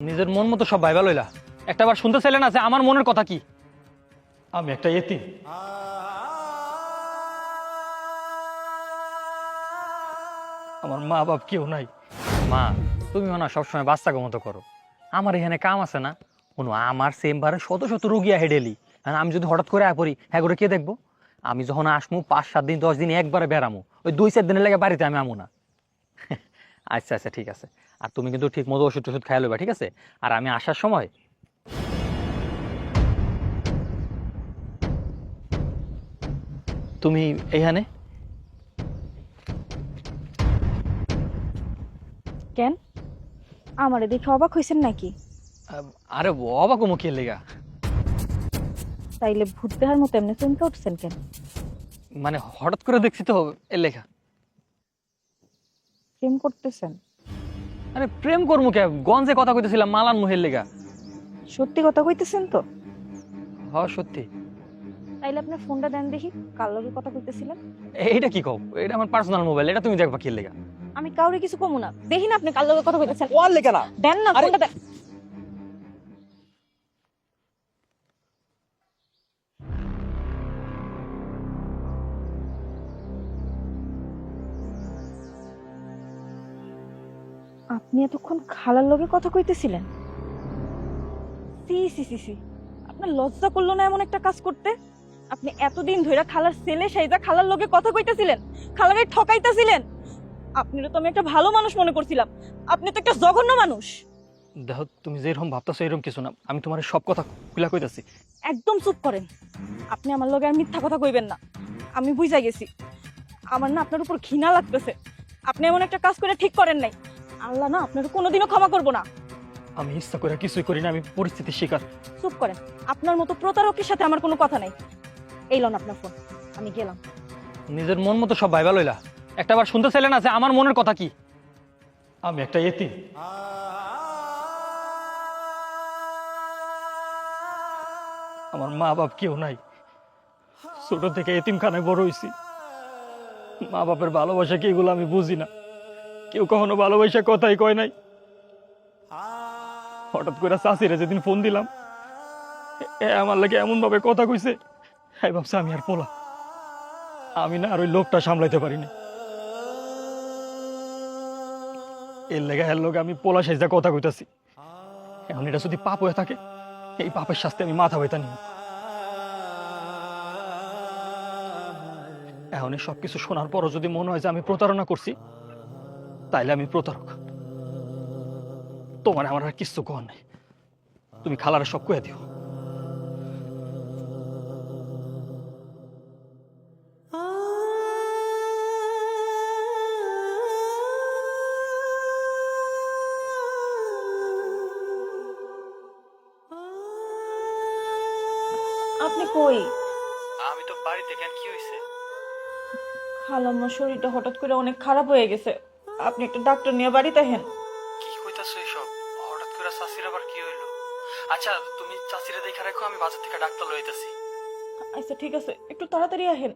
নিজের মন মতো সব ভাইবা লইলা। একটা বার শুনতে চাইলেন আছে আমার মনের কথা কি? আমি একটা এতিম। আমার মা বাপ কেউ নাই। মা, তুমি না সবসময় বাচ্চাকে মতো করো। আমার এখানে কাম আছে না? কোনো আমার চেম্বারে শত শত রুগী আহে ডেলি আমি যদি হঠাৎ করে পড়ি হ্যাঁ করে কে দেখব? আমি যখন আসমু, পাঁচ সাত দিন, দশ দিন একবারে বেড়ামু। ওই দুই চার দিনের লেগে বাড়িতে আমি আমু না। আচ্ছা আচ্ছা ঠিক আছে। আর তুমি কিন্তু ঠিক মতো ওষুধ টষুধ খাই লইবা ঠিক আছে? আর আমি আসার সময় তুমি এইখানে? কেন? আমারে দেখে অবাক হয়েছেন নাকি? আরে অবাক মুখের লেগা? তাইলে ভূত দেহার মতো এমনি চমকে উঠছেন কেন? মানে হঠাৎ করে দেখছি তো এর লেখা প্রেম করতেছেন? আরে প্রেম করমু কে? গঞ্জে কথা কইতেছিলাম মালান মুহের লেগা। সত্যি কথা কইতেছেন তো? হ সত্যি। তাইলে আপনার ফোনটা দেন দেখি কার লগে কথা কইতেছিলেন? এইটা কি কও? এটা আমার পার্সোনাল মোবাইল এটা তুমি দেখবা কি লেগা। আমি কাউরে কিছু কমু না। দেখি না আপনি কার লগে কথা কইতেছেন। ওয়াল লেখা না। দেন না ফোনটা দেন। আপনি এতক্ষণ খালার লগে কথা কইতেছিলেন? সি সি সি সি। আপনার লজ্জা করল না এমন একটা কাজ করতে? আপনি এতদিন ধইরা খালার ছেলে সাইজা খালার লগে কথা কইতেছিলেন খালারে ঠকাইতেছিলেন। আপনারও তো আমি একটা ভালো মানুষ মনে করছিলাম। আপনি তো একটা জঘন্য মানুষ। দেখো তুমি যেরকম ভাবতেছো এরকম কিছু না। আমি তোমার সব কথা খুলা কইতাছি। একদম চুপ করেন। আপনি আমার লগে আর মিথ্যা কথা কইবেন না। আমি বুঝা গেছি। আমার না আপনার উপর ঘৃণা লাগতেছে। আপনি এমন একটা কাজ করে ঠিক করেন নাই। আল্লাহ না আপনার কোনোদিনও ক্ষমা করব না। আমি ইচ্ছা করে কিছুই করি না আমি পরিস্থিতির শিকার। চুপ করেন আপনার মতো প্রতারকের সাথে আমার কোনো কথা নাই। এই লন আপনার ফোন আমি গেলাম। নিজের মন মতো সব ভাইবা লইলা। একটা বার শুনতে চাইলেন আছে আমার মনের কথা কি? আমি একটা এতিম। আমার মা বাপ কেউ নাই। ছোট থেকে এতিমখানায় বড় হইছি। মা বাপের ভালোবাসা কি এগুলো আমি বুঝি না। কেউ কখনো ভালোবাসা কথাই কয় নাই। হঠাৎ করে চাষিরে যেদিন ফোন দিলাম আমার লাগে এমন ভাবে কথা কইছে হ্যাঁ ভাবছে আমি আর পোলা। আমি না আর ওই লোকটা সামলাইতে পারিনি। এর লেগে এর লোক আমি পোলা সেজা কথা কইতাছি। এখন এটা যদি পাপ হয়ে থাকে, এই পাপের শাস্তি আমি মাথা বইতা নিব। এখন সবকিছু শোনার পরও যদি মনে হয় যে আমি প্রতারণা করছি তাইলে আমি প্রতারক। তোমার আমার আর কিচ্ছু কর নাই। তুমি খালারে সব কয়ে দিও। আপনি কই? আমি তো বাড়িতে কেন কি হয়েছে খালাম্মার শরীরটা হঠাৎ করে অনেক খারাপ হয়ে গেছে। আপনি একটা ডাক্তার নিয়ে বাড়িতে হেন কি কইতাছো এসব হঠাৎ করে চাষির আবার কি হইল? আচ্ছা তুমি চাষিরা দেখে রাখো আমি বাজার থেকে ডাক্তার লইতেছি। আচ্ছা ঠিক আছে একটু তাড়াতাড়ি আহেন।